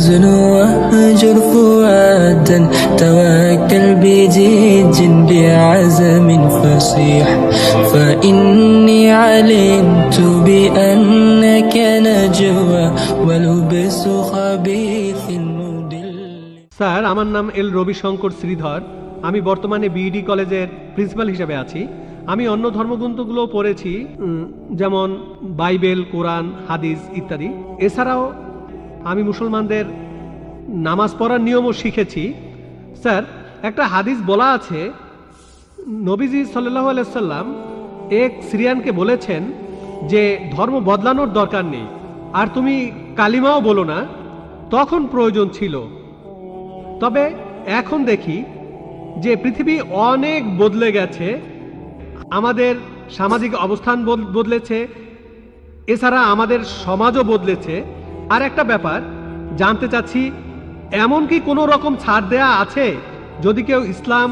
وزن واهجر فؤادا توكل بجد بعزم فصيح فإني علمت بأنك نجوى ولبس خبيث مدل sir আমার নাম এল রবিশঙ্কর শ্রীধর আমি বর্তমানে বিইডি কলেজের প্রিন্সিপাল হিসেবে আছি আমি অন্য ধর্মগ্রন্থগুলো পড়েছি উম, যেমন বাইবেল কোরআন হাদিস ইত্যাদি এছাড়াও আমি মুসলমানদের নামাজ পড়ার নিয়মও শিখেছি। স্যার, একটা হাদিস বলা আছে, নবীজি সাল্লাহ আলাইসাল্লাম এক সিরিয়ানকে বলেছেন যে, ধর্ম বদলানোর দরকার নেই। আর তুমি কালিমাও বলো না। তখন প্রয়োজন ছিল। তবে এখন দেখি যে, পৃথিবী অনেক বদলে গেছে। আমাদের সামাজিক অবস্থান বদ- বদলেছে। এছাড়া আমাদের সমাজও বদলেছে। আর একটা ব্যাপার, জানতে চাচ্ছি, এমন কি কোনো রকম ছাড় দেয়া আছে যদি কেউ ইসলাম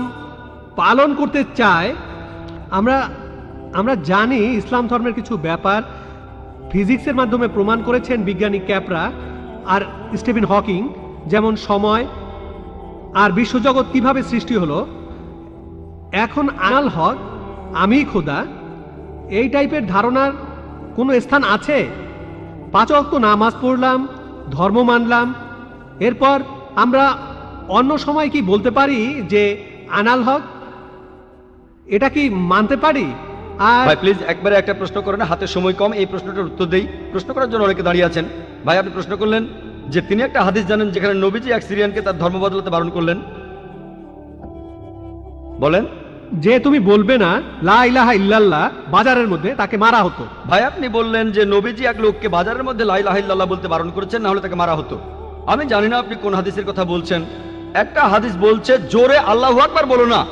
পালন করতে চায়? আমরা আমরা জানি ইসলাম ধর্মের কিছু ব্যাপার, ফিজিক্সের মাধ্যমে প্রমাণ করেছেন বিজ্ঞানী ক্যাপরা আর স্টিফেন হকিং, যেমন সময় আর বিশ্বজগৎ কীভাবে সৃষ্টি হলো। এখন আনাল হক, আমি খোদা, এই টাইপের ধারণার কোনো স্থান আছে? পাঁচ অক্ত নামাজ পড়লাম, ধর্ম মানলাম। এরপর আমরা অন্য সময় কি বলতে পারি যে, আনাল হক? এটা কি মানতে পারি? আর প্লিজ একবারে একটা প্রশ্ন করেন, হাতে সময় কম, এই প্রশ্নটার উত্তর দেই। প্রশ্ন করার জন্য অনেকে দাঁড়িয়ে আছেন। ভাই, আপনি প্রশ্ন করলেন যে, তিনি একটা হাদিস জানেন যেখানে নবীজি এক সিরিয়ানকে তার ধর্ম বদলাতে বারণ করলেন। বলেন। যে তুমি বলবে না, লা ইলাহা ইল্লাল্লাহ, বাজারের মধ্যে তাকে মারা হতো। ভাই, আপনি বললেন যে নবীজি এক লোককে বাজারের মধ্যে লাই লাহিল্লাহ বলতে বারণ করেছেন, না হলে তাকে মারা হতো। আমি জানি না আপনি কোন হাদিসের কথা বলছেন। একটা হাদিস বলছে, জোরে আল্লাহ আকবার বলো না।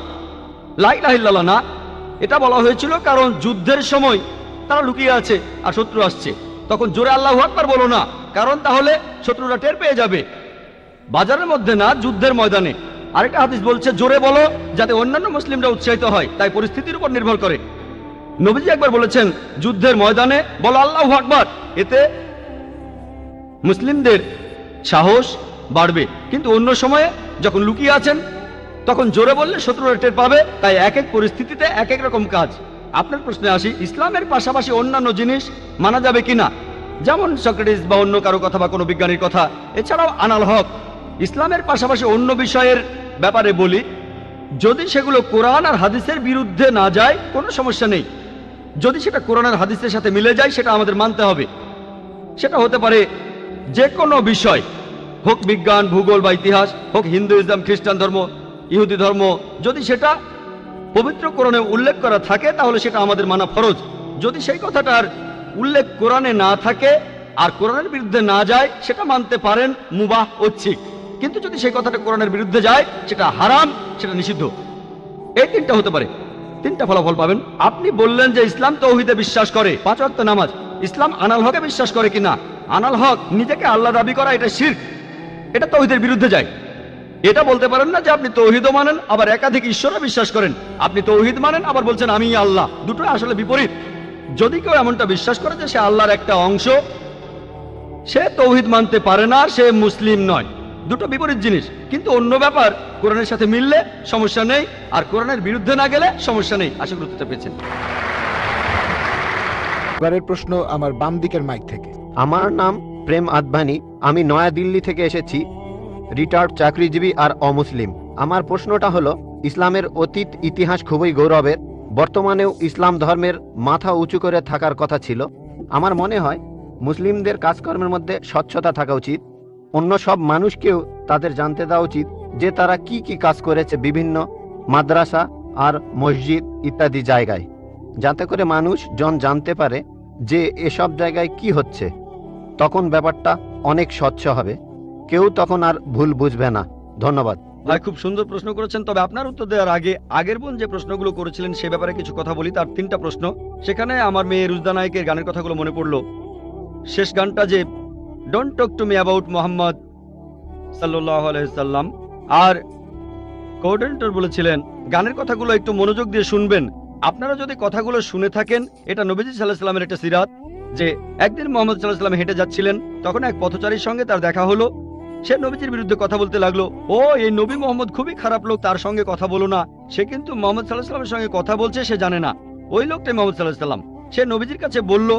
লাই লাহিল্লাহ না। এটা বলা হয়েছিল কারণ যুদ্ধের সময় তারা লুকিয়ে আছে আর শত্রু আসছে। তখন জোরে আল্লাহ আকবার বলো না, কারণ তাহলে শত্রুরা টের পেয়ে যাবে। বাজারের মধ্যে না, যুদ্ধের ময়দানে। আরেকটা হাদিস বলছে, জোরে বলো, যাতে অন্যান্য মুসলিমরা উৎসাহিত হয়। তাই পরিস্থিতির উপর নির্ভর করে। নবীজি একবার বলেছেন, যুদ্ধের ময়দানে বলো, আল্লাহ আকবার। এতে মুসলিমদের সাহস বাড়বে। কিন্তু অন্য সময়ে যখন লুকিয়ে আছেন, তখন জোরে বললে শত্রুরা টের পাবে। তাই এক এক পরিস্থিতিতে এক এক রকম কাজ। আপনার প্রশ্নে আসি, ইসলামের পাশাপাশি অন্যান্য জিনিস মানা যাবে কিনা? যেমন সক্রেটিস বা অন্য কারও কথা বা কোনো বিজ্ঞানীর কথা। এছাড়াও আনাল হক ইসলামের পাশাপাশি অন্য বিষয়ের ব্যাপারে বলি, যদি সেগুলো কোরআন আর হাদিসের বিরুদ্ধে না যায়, কোনো সমস্যা নেই। যদি সেটা কোরআন আর হাদিসের সাথে মিলে যায়, সেটা আমাদের মানতে হবে। সেটা হতে পারে যে কোনো বিষয়, হোক বিজ্ঞান, ভূগোল বা ইতিহাস, হোক হিন্দুইজম, খ্রিস্টান ধর্ম, ইহুদি ধর্ম, যদি সেটা পবিত্র কোরআনে উল্লেখ করা থাকে, তাহলে সেটা আমাদের মানা ফরজ। যদি সেই কথাটার উল্লেখ কোরআনে না থাকে, আর কোরআনের বিরুদ্ধে না যায়, সেটা মানতে পারেন মুবাহ ঐচ্ছিক কিন্তু যদি সেই কথাটা কোরআনের বিরুদ্ধে যায়, সেটা হারাম, সেটা নিষিদ্ধ। এই তিনটা হতে পারে। তিনটা ফলাফল পাবেন। আপনি বললেন যে ইসলাম তৌহিদে বিশ্বাস করে, পাঁচ ওয়াক্ত নামাজ। ইসলাম আনাল হকে বিশ্বাস করে কিনা? আনাল হক, নিজেকে আল্লাহ দাবি করা, এটা শির এটা তৌহিদের বিরুদ্ধে যায়। এটা বলতে পারেন না যে আপনি তৌহিদও মানেন, আবার একাধিক ঈশ্বরও বিশ্বাস করেন। আপনি তৌহিদ মানেন, আবার বলছেন আমি আল্লাহ। দুটো আসলে বিপরীত। যদি কেউ এমনটা বিশ্বাস করে যে সে আল্লাহর একটা অংশ, সে তৌহিদ মানতে পারে না সে মুসলিম নয়। দুটো বিপরীত জিনিস। কিন্তু অন্য ব্যাপার কোরআনের সাথে মিললে সমস্যা নেই আর কোরআনের বিরুদ্ধে না গেলে সমস্যা নেই। আশা করি উত্তরটা পেয়েছেন। এবারের প্রশ্ন আমার বাম দিকের মাইক থেকে। আমার নাম প্রেম আদভানি। আমি নয়াদিল্লি থেকে এসেছি। রিটায়ার্ড চাকরিজীবী আর অমুসলিম। আমার প্রশ্নটা হলো ইসলামের অতীত ইতিহাস খুবই গৌরবের। বর্তমানেও ইসলাম ধর্মের মাথা উঁচু করে থাকার কথা ছিল। আমার মনে হয় মুসলিমদের কাজকর্মের মধ্যে স্বচ্ছতা থাকা উচিত। অন্য সব মানুষকেও তাদের জানতে দেওয়া উচিত যে তারা কি কি কাজ করেছে বিভিন্ন মাদ্রাসা আর মসজিদ ইত্যাদি জায়গায়, যাতে করে মানুষ জন জানতে পারে যে এসব জায়গায় কি হচ্ছে। তখন ব্যাপারটা অনেক স্বচ্ছ হবে। কেউ তখন আর ভুল বুঝবে না। ধন্যবাদ। ভাই, খুব সুন্দর প্রশ্ন করেছেন। তবে আপনার উত্তর দেওয়ার আগে আগের বোন যে প্রশ্নগুলো করেছিলেন সে ব্যাপারে কিছু কথা বলি। তার তিনটা প্রশ্ন। সেখানে আমার মেয়ে রুজদা নায়কের গানের কথাগুলো মনে পড়ল। শেষ গানটা যে don't talk to me about Muhammad আলাইসাল্লাম আর কোঅর্ডিনেটর বলেছিলেন, গানের কথাগুলো একটু মনোযোগ দিয়ে শুনবেন। আপনারা যদি কথাগুলো শুনে থাকেন, এটা নবীজি সাল্লাহ সাল্লামের একটা সিরাত, যে একদিন মোহাম্মদ সাল্লাহ সাল্লাম হেঁটে যাচ্ছিলেন, তখন এক পথচারীর সঙ্গে তার দেখা হলো। সে নবীজির বিরুদ্ধে কথা বলতে লাগল, ও, এই নবী মোহাম্মদ খুবই খারাপ লোক, তার সঙ্গে কথা বলো না। সে কিন্তু মোহাম্মদ সাল্লাহ সাল্লামের সঙ্গে কথা বলছে, সে জানে না। ওই লোকটাই মোহাম্মদ সাল্লাহ সাল্লাম। সে নবীজির কাছে বলল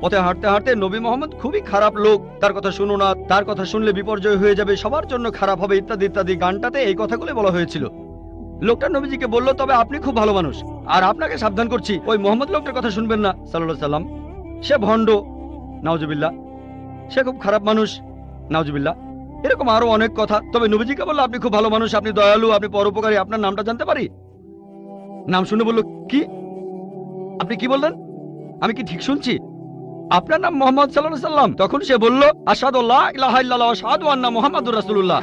পথে হাঁটতে হাঁটতে নবী মোহাম্মদ খুবই খারাপ লোক। তার কথা শুনো না, তার কথা শুনলে বিপর্যয় হয়ে যাবে, সবার জন্য খারাপ হবে, ইত্যাদি ইত্যাদি। গানটাতে এই কথাগুলো বলা হয়েছিল। লোকটা নবীজিকে বলল, তবে আপনি খুব ভালো মানুষ, আর আপনাকে সাবধান করছি। ওই মোহাম্মদ লোকটার কথা শুনবেন না সাল্লাহ সাল্লাম। সে ভণ্ড নাওজুবিল্লাহ সে খুব খারাপ মানুষ নাওজুবিল্লাহ এরকম আরও অনেক কথা। তবে নবীজিকে বলল, আপনি খুব ভালো মানুষ, আপনি দয়ালু, আপনি পরোপকারী, আপনার নামটা জানতে পারি? নাম শুনে বলল, কি? আপনি কি বললেন? আমি কি ঠিক শুনছি? আপনার নাম মোহাম্মদ সাল্লাম। তখন সে বলল আসাদুল্লাহ ইলাহা মোহাম্মদুর রাসূলুল্লাহ।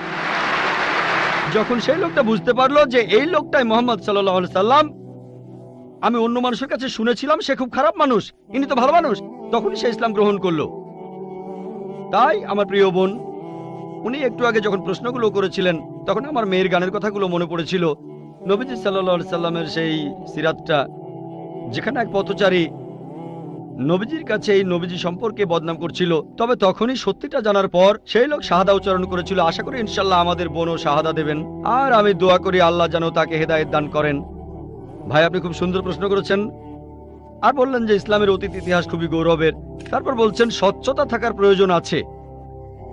যখন সেই লোকটা বুঝতে পারল যে এই লোকটাই মোহাম্মদ সাল্লাহ সাল্লাম, আমি অন্য মানুষের কাছে শুনেছিলাম সে খুব খারাপ মানুষ, ইনি তো ভালো মানুষ। তখনই সে ইসলাম গ্রহণ করল। তাই আমার প্রিয় বোন, উনি একটু আগে যখন প্রশ্নগুলো করেছিলেন, তখন আমার মেয়ের গানের কথাগুলো মনে পড়েছিল। নবীজি সাল্লা সাল্লামের সেই সিরাতটা, যেখানে এক পথচারী নবীজির কাছে এই নবীজি সম্পর্কে বদনাম করছিল। তবে তখনই সত্যিটা জানার পর সেই লোক শাহাদা উচ্চারণ করেছিল, আশা করি ইনশাল্লাহ আমাদের বোনও শাহাদা দেবেন। আর আমি দোয়া করি আল্লাহ যেন তাকে হেদায়েত দান করেন। ভাই, আপনি খুব সুন্দর প্রশ্ন করেছেন। আর বললেন যে ইসলামের অতীত ইতিহাস খুবই গৌরবের। তারপর বলছেন, স্বচ্ছতা থাকার প্রয়োজন আছে,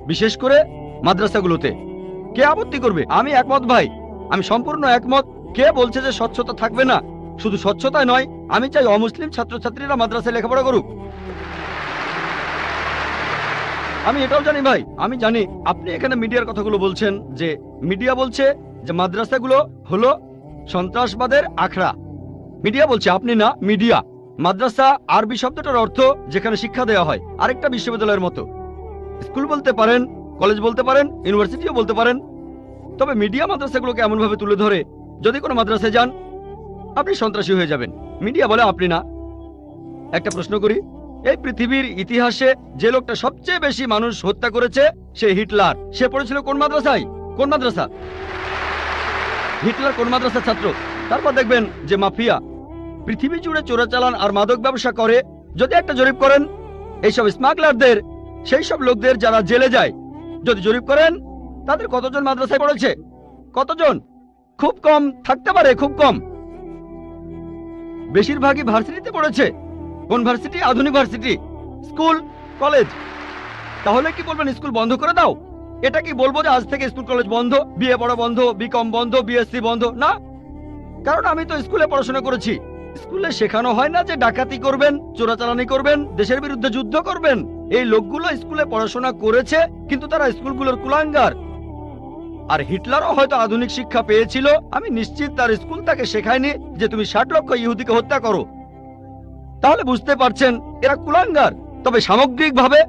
বিশেষ করে মাদ্রাসাগুলোতে। কে আপত্তি করবে? আমি একমত, ভাই। আমি সম্পূর্ণ একমত। কে বলছে যে স্বচ্ছতা থাকবে না? শুধু স্বচ্ছতায় নয়, আমি চাই অমুসলিম ছাত্রছাত্রীরা মাদ্রাসায় লেখাপড়া করুক। আমি এটাও জানি ভাই, আমি জানি, আপনি এখানে মিডিয়ার কথাগুলো বলছেন যে, মিডিয়া বলছে যে মাদ্রাসাগুলো হলো সন্ত্রাসবাদের আখড়া। মিডিয়া বলছে, আপনি না, মিডিয়া। মাদ্রাসা আরবি শব্দটার অর্থ যেখানে শিক্ষা দেওয়া হয়, আরেকটা বিশ্ববিদ্যালয়ের মতো। স্কুল বলতে পারেন, কলেজ বলতে পারেন, ইউনিভার্সিটিও বলতে পারেন। তবে মিডিয়া মাদ্রাসাগুলোকে এমনভাবে তুলে ধরে, যদি কোনো মাদ্রাসায় যান আপনি সন্ত্রাসী হয়ে যাবেন। মিডিয়া বলে আপনি না। একটা প্রশ্ন করি, এই পৃথিবীর ইতিহাসে যে লোকটা সবচেয়ে বেশি মানুষ হত্যা করেছে, সে হিটলার। সে পড়েছিল কোন মাদ্রাসায়? কোন মাদ্রাসা? হিটলার কোন মাদ্রাসার ছাত্র? তারপর দেখবেন যে মাফিয়া। পৃথিবী জুড়ে চোরাচালান আর মাদক ব্যবসা করে, যদি একটা জরিপ করেন, এইসব স্মাগলারদের সেই সব লোকদের যারা জেলে যায়, যদি জরিপ করেন, তাদের কতজন মাদ্রাসায় পড়েছে? কতজন? খুব কম, থাকতে পারে খুব কম। বেশিরভাগই ভার্সিটিতে পড়েছে। কোন ভার্সিটি? আধুনিক ভার্সিটি। School, college. তাহলে কি বলবেন, স্কুল বন্ধ করে দাও? এটা কি বলব যে আজ থেকে স্কুল, কলেজ বন্ধ, বিএ পড়া বন্ধ, বিকম বন্ধ, বিএসসি বন্ধ? না। কারণ আমি তো স্কুলে পড়াশোনা করেছি। স্কুলে শেখানো হয় না যে ডাকাতি করবেন, চোরাচালানি করবেন, দেশের বিরুদ্ধে যুদ্ধ করবেন। এই লোকগুলো স্কুলে পড়াশোনা করেছে, কিন্তু তারা স্কুলগুলোর কুলাঙ্গার। আর হিটলারও হয়তো আধুনিক শিক্ষা পেয়েছিল। আমি নিশ্চিত তার স্কুল তাকে শেখায়নি যে তুমি ষাট লক্ষ ইহুদিকে হত্যা করো। তাহলে বুঝতে পারছেন, এরা কুলাঙ্গার। তবে সামগ্রিকভাবে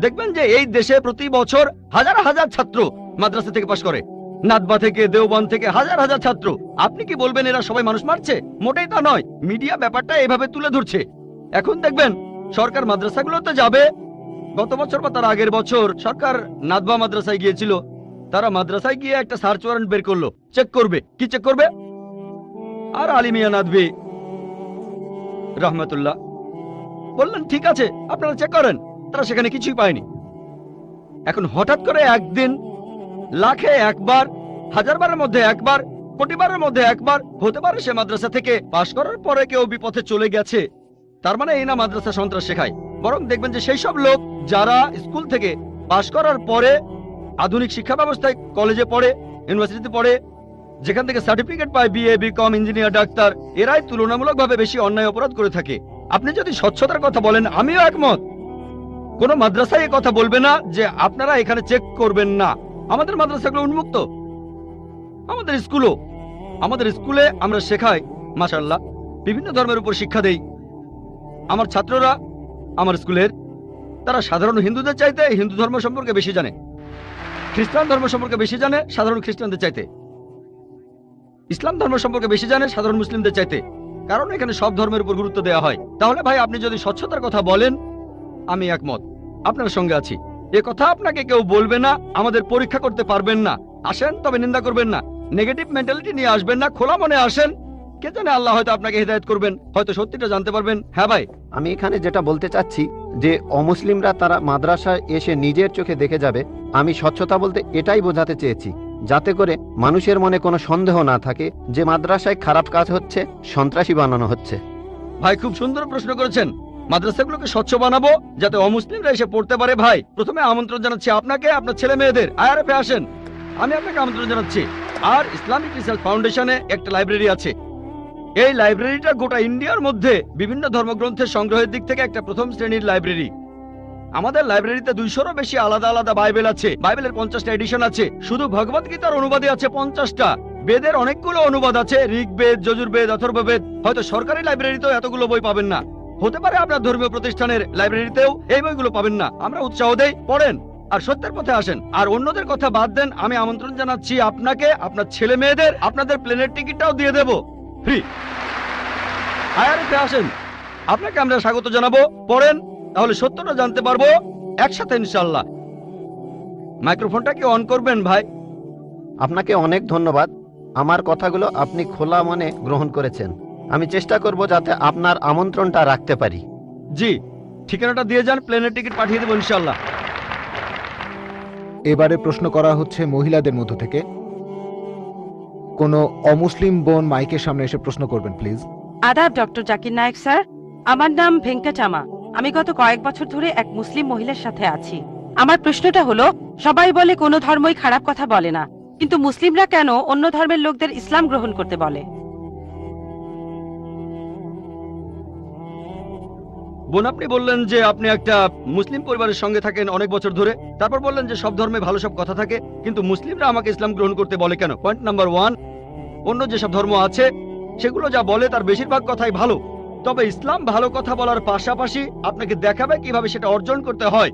দেখবেন যে এই দেশে প্রতি বছর হাজার হাজার ছাত্র মাদ্রাসা থেকে পাশ করে। নাদবা থেকে দেওবান থেকে হাজার হাজার ছাত্র। আপনি কি বলবেন এরা সবাই মানুষ মারছে? মোটেই তা নয়, মিডিয়া ব্যাপারটা এভাবে তুলে ধরছে। এখন দেখবেন, সরকার মাদ্রাসাগুলোতে যাবে। গত বছর বা তার আগের বছর সরকার নাদবা মাদ্রাসায় গিয়েছিল। তারা মাদ্রাসায় গিয়ে একটা সার্চ ওয়ারেন্ট বের করল। চেক করবে। কি চেক করবে? আর আলিমিয়া নাদবি। রহমতুল্লাহ। বললেন, ঠিক আছে, আপনারা চেক করেন। তারা সেখানে কিছুই পায়নি। এখন হঠাৎ করে একদিন লাখে একবার হাজার বারের মধ্যে একবার কোটি বারের মধ্যে একবার হতে পারে সে মাদ্রাসা থেকে পাশ করার পরে কেউ বিপথে চলে গেছে। তার মানে এই না মাদ্রাসা সন্ত্রাস শেখায়। বরং দেখবেন যে সেই সব লোক যারা স্কুল থেকে পাশ করার পরে আধুনিক শিক্ষা ব্যবস্থায় কলেজে পড়ে ইউনিভার্সিটিতে পড়ে, যেখান থেকে সার্টিফিকেট পায় বিএ বিকম ইঞ্জিনিয়ার ডাক্তার, এরাই তুলনামূলকভাবে বেশি অন্যায় অপরাধ করে থাকে। আপনি যদি স্বচ্ছতার কথা বলেন, আমিও একমত। কোন মাদ্রাসায় কথা বলবে না যে আপনারা এখানে চেক করবেন না। আমাদের মাদ্রাসাগুলো উন্মুক্ত। আমাদের স্কুলও। আমাদের স্কুলে আমরা শেখাই মাশাল্লাহ বিভিন্ন ধর্মের উপর শিক্ষা দেই। আমার ছাত্ররা, আমার স্কুলের, তারা সাধারণ হিন্দুদের চাইতে হিন্দু ধর্ম সম্পর্কে বেশি জানে। খ্রিস্টান ধর্ম সম্পর্কে বেশি জানে সাধারণ খ্রিস্টানদের চাইতে। ইসলাম ধর্ম সম্পর্কে বেশি জানে সাধারণ মুসলিমদের চাইতে। কারণ এখানে সব ধর্মের উপর গুরুত্ব দেওয়া হয়। তাহলে ভাই, আপনি যদি স্বচ্ছতার কথা বলেন, আমি একমত। আপনার সঙ্গে আছি। এ কথা আপনাকে কেউ বলবে না, আমাদের পরীক্ষা করতে পারবেন না। আসেন, তবে নিন্দা করবেন না। নেগেটিভ মেন্টালিটি নিয়ে আসবেন না, খোলা মনে আসেন। কে জানে আল্লাহ হয়তো আপনাকে হেদায়েত করবেন হয়তো সত্যিটা জানতে পারবেন। হ্যাঁ ভাই। আমি এখানে যেটা বলতে চাচ্ছি যে অমুসলিমরা তারা মাদ্রাসায় এসে নিজের চোখে দেখে যাবে আমি স্বচ্ছতা বলতে এটাই বোঝাতে চেয়েছি যাতে করে মানুষের মনে কোনো সন্দেহ না থাকে যে মাদ্রাসায় খারাপ কাজ হচ্ছে সন্ত্রাসী বানানো হচ্ছে। ভাই খুব সুন্দর প্রশ্ন করেছেন। মাদ্রাসাগুলোকে স্বচ্ছ বানাবো যাতে অমুসলিমরা এসে পড়তে পারে। ভাই প্রথমে আমন্ত্রণ জানাচ্ছি আপনাকে আপনার ছেলে মেয়েদের আইআরএফে আসেন। আমি আপনাকে আমন্ত্রণ জানাচ্ছি। আর ইসলামিক রিসার্চ ফাউন্ডেশনে একটা লাইব্রেরি আছে। এই লাইব্রেরিটা গোটা ইন্ডিয়ার মধ্যে বিভিন্ন ধর্মগ্রন্থের সংগ্রহের দিক থেকে একটা প্রথম শ্রেণির লাইব্রেরি আমাদের লাইব্রেরিতে দুইশোরও বেশি আলাদা আলাদা বাইবেল আছে। বাইবেলের পঞ্চাশটা এডিশন আছে। শুধু ভগবত গীতার অনুবাদে আছে পঞ্চাশটা। বেদের অনেকগুলো অনুবাদ আছে, ঋগ্বেদ, যজুর্বেদ, অথর্ববেদ। হয়তো সরকারি লাইব্রেরিতেও এতগুলো বই পাবেন না। হতে পারে আপনার ধর্মীয় প্রতিষ্ঠানের লাইব্রেরিতেও এই বইগুলো পাবেন না। আমরা উৎসাহ দেই, পড়েন, আর সত্যের পথে আসেন। আর অন্যদের কথা বাদ দেন, আমি আমন্ত্রণ জানাচ্ছি আপনাকে, আপনার ছেলে মেয়েদের আপনাদের প্লেনের টিকিটটাও দিয়ে দেব। ফ্রি আয়ারএফে আসেন। আপনাকে আমরা স্বাগত জানাব। পড়েন তাহলে সত্যটা জানতে পারব একসাথে ইনশাল্লাহ মাইক্রোফোনটা কি অন করবেন ভাই? আপনাকে অনেক ধন্যবাদ। আমার কথাগুলো আপনি খোলা মনে গ্রহণ করেছেন। আমি চেষ্টা করব যাতে আপনার আমন্ত্রণটা রাখতে পারি। জি ঠিকানাটা দিয়ে যান প্লেনের টিকিট পাঠিয়ে দেবো ইনশাল্লাহ এবারে প্রশ্ন করা হচ্ছে মহিলাদের মধ্য থেকে। কোনো অমুসলিম বোন মাইকের সামনে এসে প্রশ্ন করবেন প্লিজ আদাব, ডক্টর জাকির নায়েক, স্যার। আমার নাম ভেঙ্কাটামা আমি গত কয়েক বছর ধরে এক মুসলিম মহিলার সাথে আছি। আমার প্রশ্নটা হলো, সবাই বলে কোনো ধর্মই খারাপ কথা বলে না। কিন্তু মুসলিমরা কেন অন্য ধর্মের লোকদের ইসলাম গ্রহণ করতে বলে? বোন, আপনি বললেন যে আপনি একটা মুসলিম পরিবারের সঙ্গে থাকেন অনেক বছর ধরে। তারপর বললেন যে সব ধর্মে ভালো সব কথা থাকে, কিন্তু মুসলিমরা আমাকে ইসলাম গ্রহণ করতে বলে কেন? পয়েন্ট নাম্বার ওয়ান অন্য যেসব ধর্ম আছে, সেগুলো যা বলে তার বেশিরভাগ কথাই ভালো। তবে ইসলাম ভালো কথা বলার পাশাপাশি আপনাকে দেখাবে কীভাবে সেটা অর্জন করতে হয়।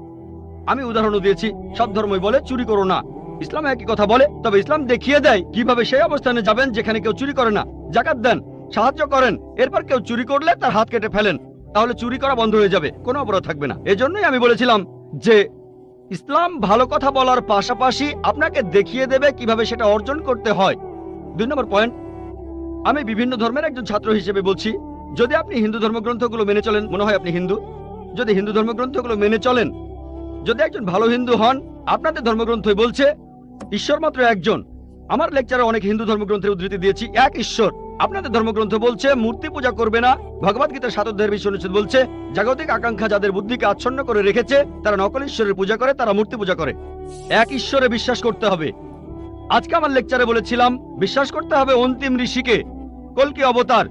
আমি উদাহরণও দিয়েছি, সব ধর্মই বলে চুরি করো না। ইসলাম একই কথা বলে, তবে ইসলাম দেখিয়ে দেয় কীভাবে সেই অবস্থানে যাবেন যেখানে কেউ চুরি করে না। জাকাত দেন, সাহায্য করেন, এরপর কেউ চুরি করলে তার হাত কেটে ফেলেন। তাহলে চুরি করা বন্ধ হয়ে যাবে, কোনো অপরাধ থাকবে না। এজন্যই আমি বলেছিলাম যে, ইসলাম ভালো কথা বলার পাশাপাশি আপনাকে দেখিয়ে দেবে কীভাবে সেটা অর্জন করতে হয়। দুই নম্বর পয়েন্ট, আমি বিভিন্ন ধর্মের একজন ছাত্র হিসেবে বলছি, যদি আপনি হিন্দু ধর্মগ্রন্থগুলো মেনে চলেন, মনে হয় আপনি হিন্দু, যদি হিন্দু ধর্মগ্রন্থগুলো মেনে চলেন, যদি একজন ভালো হিন্দু হন, আপনাদের ধর্মগ্রন্থই বলছে ঈশ্বর মাত্র একজন। আমার লেকচারে অনেক হিন্দু ধর্মগ্রন্থের উদ্ধৃতি দিয়েছি, এক ঈশ্বর। আপনাদের ধর্মগ্রন্থ বলছে, মূর্তি পূজা করবে না। ভগবত গীতার সাত অধ্যায়ের বিশ অনুচ্ছেদ বলছে, জাগতিক আকাঙ্ক্ষা যাদের বুদ্ধিকে আচ্ছন্ন করে রেখেছে, তারা নকল ঈশ্বরের পূজা করে, তারা মূর্তি পূজা করে। এক ঈশ্বরে বিশ্বাস করতে হবে। আজকে আমার লেকচারে বলেছিলাম, বিশ্বাস করতে হবে অন্তিম ঋষিকে, কলকি অবতার।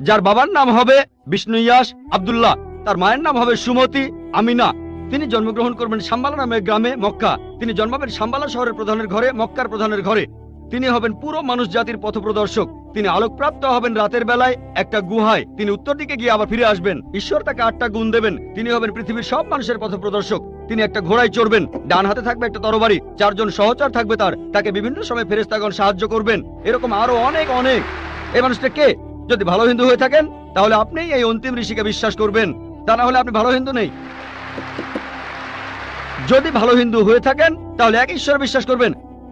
যার বাবার নাম হবে বিষ্ণু ইয়াস আবদুল্লাহ, তার মায়ের নাম হবে সুমতি আমিনা। তিনি জন্মগ্রহণ করবেন সাম্বালা নামের গ্রামে, মক্কা। তিনি জন্মাবেন সাম্বালা শহরের প্রধানের ঘরে, মক্কার প্রধানের ঘরে। তিনি হবেন পুরো মানুষ জাতির পথপ্রদর্শক। তিনি আলোকপ্রাপ্ত হবেন রাতের বেলায় একটা গুহায়। তিনি উত্তর দিকে গিয়ে আবার ফিরে আসবেন। ঈশ্বর তাকে আটটা গুণ দেবেন। তিনি হবেন পৃথিবীর সব মানুষের পথপ্রদর্শক। তিনি একটা ঘোড়ায় চড়বেন। ডান হাতে থাকবে একটা তরবারি। চারজন সহচর থাকবে তার। তাকে বিভিন্ন সময় ফেরেস্তাগণ সাহায্য করবেন। এরকম আরও অনেক অনেক। এই মানুষটা কে? যদি ভালো হিন্দু হয়ে থাকেন, তাহলে আপনিই এই অন্তিম ঋষিকে বিশ্বাস করবেন। তা না হলে আপনি ভালো হিন্দু নেই। যদি ভালো হিন্দু হয়ে থাকেন, তাহলে এক ঈশ্বর বিশ্বাস করবেন।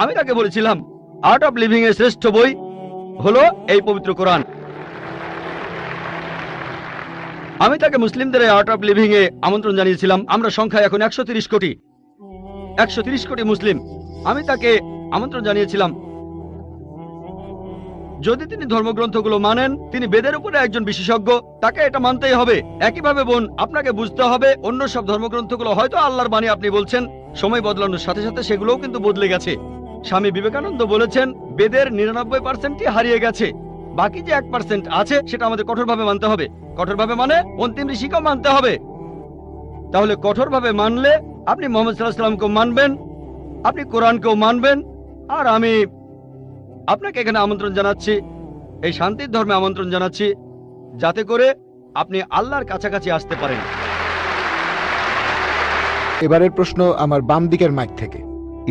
আমি তাকে বলেছিলাম আর্ট অফ লিভিং এর শ্রেষ্ঠ বই হলো এই পবিত্র কোরআন। আমি তাকে মুসলিমদের আর্ট অফ লিভিং এ আমন্ত্রণ জানিয়েছিলাম, আমরা সংখ্যা এখন একশো কোটি। একশো কোটি মুসলিম। আমি তাকে আমন্ত্রণ জানিয়েছিলাম, যদি তিনি ধর্মগ্রন্থগুলো মানেন, তিনি বেদের উপরে একজন বিশেষজ্ঞ, তাকে এটা মানতেই হবে। একইভাবে বোন, আপনাকে বুঝতে হবে, অন্য সব ধর্মগ্রন্থগুলো হয়তো আল্লাহর বাণী আপনি বলছেন, সময় বদলানোর সাথে সাথে সেগুলোও কিন্তু বদলে গেছে। স্বামী বিবেকানন্দ বলেছেন বেদের নিরানব্বই পার্সেন্টই হারিয়ে গেছে। বাকি যে এক পার্সেন্ট আছে সেটা আমাদের কঠোরভাবে মানতে হবে। কঠোরভাবে মানে অন্তিম ঋষিকেও মানতে হবে। তাহলে কঠোরভাবে মানলে আপনি মোহাম্মদ সাল্লাহ সাল্লামকেও মানবেন আপনি কোরআনকেও মানবেন আর আমি আপনাকে এখানে আমন্ত্রণ জানাচ্ছি এই শান্তির ধর্মে আমন্ত্রণ জানাচ্ছি যাতে করে আপনি আল্লাহর কাছাকাছি আসতে পারেন। এবারের প্রশ্ন আমার বাম দিকের মাইক থেকে।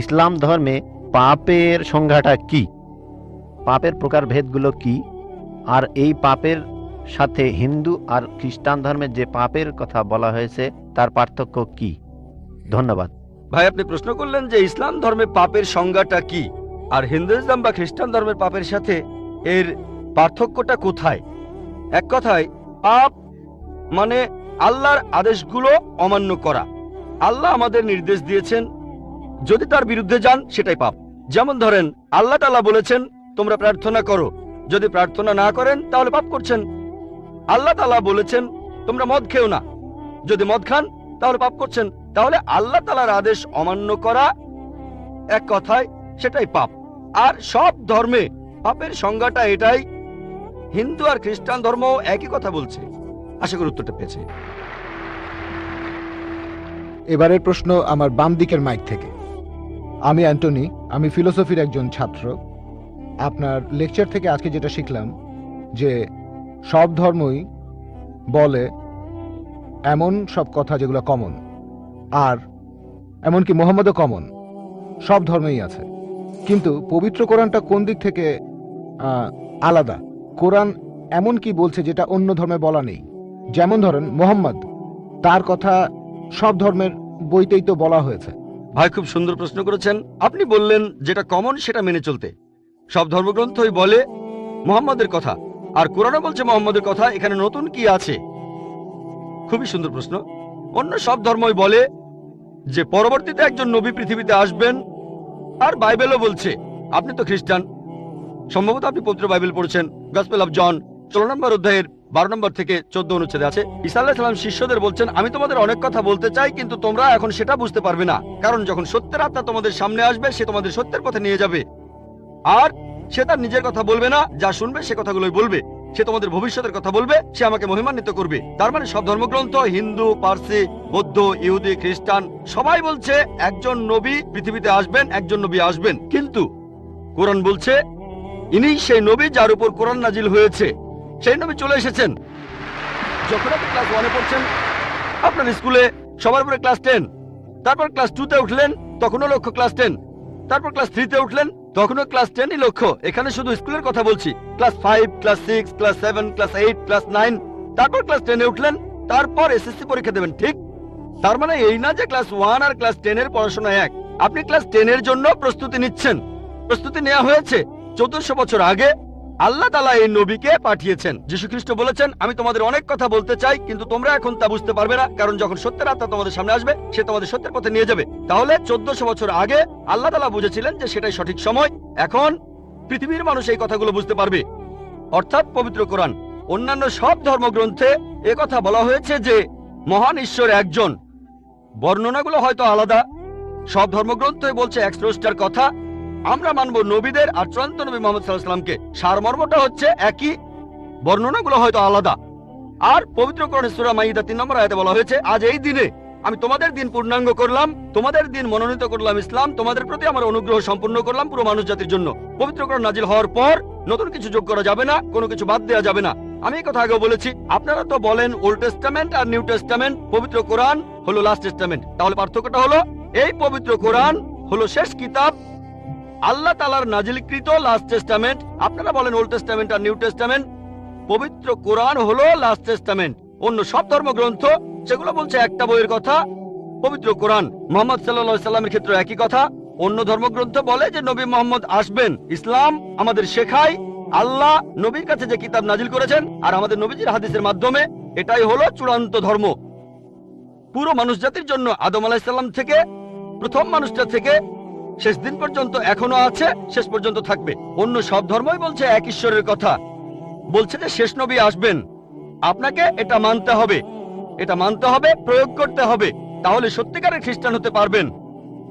ইসলাম ধর্মে পাপের সংজ্ঞাটা কি? পাপের প্রকারভেদগুলো কি? আর এই পাপের সাথে হিন্দু আর খ্রিস্টান ধর্মের যে পাপের কথা বলা হয়েছে, তার পার্থক্য কি? ধন্যবাদ। ভাই, আপনি প্রশ্ন করলেন যে ইসলাম ধর্মে পাপের সংজ্ঞাটা কি? আর হিন্দুইজম বা খ্রিস্টান ধর্মের পাপের সাথে এর পার্থক্যটা কোথায়? এক কথায়, পাপ মানে আল্লাহর আদেশগুলো অমান্য করা। আল্লাহ আমাদের নির্দেশ দিয়েছেন যদি তার বিরুদ্ধে যান, সেটাই পাপ। যেমন ধরেন, আল্লাহ তালা বলেছেন, তোমরা প্রার্থনা করো। যদি প্রার্থনা না করেন, তাহলে পাপ করছেন। আল্লাহ তাআলা বলেছেন, তোমরা মদ খেও না। যদি মদ খান, তাহলে পাপ করছেন। তাহলে আল্লাহ তালার আদেশ অমান্য করা এক কথায়, সেটাই পাপ। আর সব ধর্মে পাপের সংজ্ঞাটা এটাই। হিন্দু আর খ্রিস্টান ধর্ম একই কথা বলছে। আশা করি উত্তরটা পেয়েছে। এবারের প্রশ্ন আমার বাম দিকের মাইক থেকে। আমি অ্যান্টনি, আমি ফিলোসফির একজন ছাত্র। আপনার লেকচার থেকে আজকে যেটা শিখলাম, যে সব ধর্মই বলে এমন সব কথা যেগুলো কমন আর এমনকি মোহাম্মদও কমন সব ধর্মেই আছে। কিন্তু পবিত্র কোরআনটা কোন দিক থেকে আলাদা? কোরআন এমন কি বলছে যেটা অন্য ধর্মে বলা নেই? যেমন ধরেন মোহাম্মদ, তার কথা সব ধর্মের বইতেই তো বলা হয়েছে। ভাই খুব সুন্দর প্রশ্ন করেছেন। আপনি বললেন যেটা কমন সেটা মেনে চলতে। সব ধর্মগ্রন্থই বলে মোহাম্মদের কথা। আর কোরআনও বলছে মোহাম্মদের কথা, এখানে নতুন কি আছে? খুবই সুন্দর প্রশ্ন। অন্য সব ধর্মই বলে যে পরবর্তীতে একজন নবী পৃথিবীতে আসবেন, আর বাইবেলও বলছে, আপনি তো খ্রিস্টান, সম্ভবত আপনি পবিত্র বাইবেল পড়ছেন গসপেল অফ জন ষোলো নম্বর অধ্যায়ের বারো নম্বর থেকে চোদ্দ অনুচ্ছেদে আছে ইসা আল্লাহ সাল্লাম শিষ্যদের বলছেন, আমি তোমাদের অনেক কথা বলতে চাই, কিন্তু তোমরা এখন সেটা বুঝতে পারবে না। কারণ যখন সত্যের আত্মা তোমাদের সামনে আসবে, সে তোমাদের সত্যের পথে নিয়ে যাবে। আর সে তার নিজের কথা বলবে না, যা শুনবে সে কথাগুলোই বলবে। সে তোমাদের ভবিষ্যতের কথা বলবে, সে আমাকে মহিমান্বিত করবে। তার মানে সব ধর্মগ্রন্থ, হিন্দু, পার্সি, বৌদ্ধ, ইহুদি, খ্রিস্টান, সবাই বলছে, একজন নবী পৃথিবীতে আসবেন, একজন নবী আসবেন। কিন্তু কোরআন বলছে ইনি সেই নবী যার উপর কোরআন নাজিল হয়েছে। সেই চলে এসেছেন। যখন আপনি ক্লাস ওয়ানে পড়ছেন, আপনার স্কুলে সবার উপরে ক্লাস টেন তারপর ক্লাস টুতে উঠলেন, তখনও লক্ষ্য ক্লাস টেন তারপর ক্লাস থ্রিতে উঠলেন, তখনও ক্লাস টেনই লক্ষ্য। এখানে শুধু স্কুলের কথা বলছি। Class five class six class seven class eight class nine তারপর ক্লাস টেনে উঠলেন, তারপর এসএসসি পরীক্ষা দেবেন, ঠিক? তার মানে এই না যে ক্লাস ওয়ান আর ক্লাস টেনের পড়াশোনা এক, আপনি ক্লাস টেনের জন্য প্রস্তুতি নিচ্ছেন। প্রস্তুতি নেওয়া হয়েছে চোদ্দশো বছর আগে আল্লাহ তালা এই নবীকে পাঠিয়েছেন। যীশু খ্রিস্ট বলেছেন, আমি তোমাদের অনেক কথা বলতে চাই, কিন্তু তোমরা এখন তা বুঝতে পারবে না, কারণ যখন সত্যের আত্মা তোমাদের সামনে আসবে, সে তোমাদের সত্যের পথে নিয়ে যাবে। তাহলে চোদ্দশো বছর আগে আল্লাহ তালা বুঝেছিলেন যে সেটাই সঠিক সময়। এখন পৃথিবীর মানুষ এই কথাগুলো বুঝতে পারবে। অর্থাৎ পবিত্র কোরআন। অন্যান্য সব ধর্মগ্রন্থে কথা বলা হয়েছে যে, মহান ঈশ্বর একজন। বর্ণনাগুলো হয়তো আলাদা। সব ধর্মগ্রন্থই বলছে এক স্রষ্টার কথা আমরা মানব নবীদের আর চূড়ান্ত নবী মোহাম্মদ সাল্লাহ সাল্লামকে সারমর্মটা হচ্ছে একই, বর্ণনাগুলো হয়তো আলাদা। আর পবিত্র তিন নম্বর আয়াতে বলা হয়েছে, আজ এই দিনে আমি তোমাদের দিন পূর্ণাঙ্গ করলাম, তোমাদের দিন মনোনীত করলাম ইসলাম, তোমাদের প্রতি আমার অনুগ্রহ সম্পূর্ণ করলাম পুরো মানুষ জাতির জন্য। পবিত্র কোরআন নাজিল হওয়ার পর নতুন কিছু যোগ করা যাবে না, কোনো কিছু বাদ দেওয়া যাবে না। আমি এই কথা আগেও বলেছি, আপনারা তো বলেন ওল্ড টেস্টামেন্ট আর নিউ টেস্টামেন্ট পবিত্র কোরআন হলো লাস্ট টেস্টামেন্ট তাহলে পার্থক্যটা হলো, এই পবিত্র কোরআন হলো শেষ কিতাব আল্লাহ তালার নাজিলকৃত লাস্ট টেস্টামেন্ট। আপনারা বলেন ওল্ড টেস্টামেন্ট আর নিউ টেস্টামেন্ট। পবিত্র কোরআন হলো লাস্ট টেস্টামেন্ট। অন্য সব ধর্মগ্রন্থ সেগুলো বলছে একটা বইয়ের কথা, পবিত্র কোরআন। মোহাম্মদ সাল্লা সাল্লামের ক্ষেত্রে একই কথা। অন্য ধর্মগ্রন্থ বলে যে নবী মোহাম্মদ আসবেন। ইসলাম আমাদের শেখায়। আল্লাহ নবীর কাছে যে কিতাব নাজিল করেছেন আর আমাদের নবীজির হাদিসের মাধ্যমে এটাই হলো চূড়ান্ত ধর্ম। পুরো মানুষ জাতির জন্য আদম আলাহিসাল্লাম থেকে, প্রথম মানুষটা থেকে শেষ দিন পর্যন্ত এখনও আছে, শেষ পর্যন্ত থাকবে। অন্য সব ধর্মই বলছে এক ঈশ্বরের কথা। বলছে যে শেষ নবী আসবেন। আপনাকে এটা মানতে হবে। এটা মানতে হবে, প্রয়োগ করতে হবে। তাহলে সত্যিকারের খ্রিস্টান হতে পারবেন।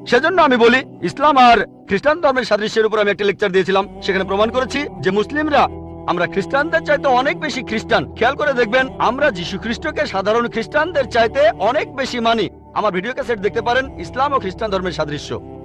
সেজন্য আমি বলি, ইসলাম আর খ্রিস্টান ধর্মের সাদৃশ্যের উপর আমি একটা লেকচার দিয়েছিলাম। সেখানে প্রমাণ করেছি যে মুসলিমরা, আমরা খ্রিস্টানদের চাইতে অনেক বেশি খ্রিস্টান। খেয়াল করে দেখবেন, আমরা যীশু খ্রিস্টকে সাধারণ খ্রিস্টানদের চাইতে অনেক বেশি মানি। আমার ভিডিও ক্যাসেট দেখতে পারেন, ইসলাম ও খ্রিস্টান ধর্মের সাদৃশ্য।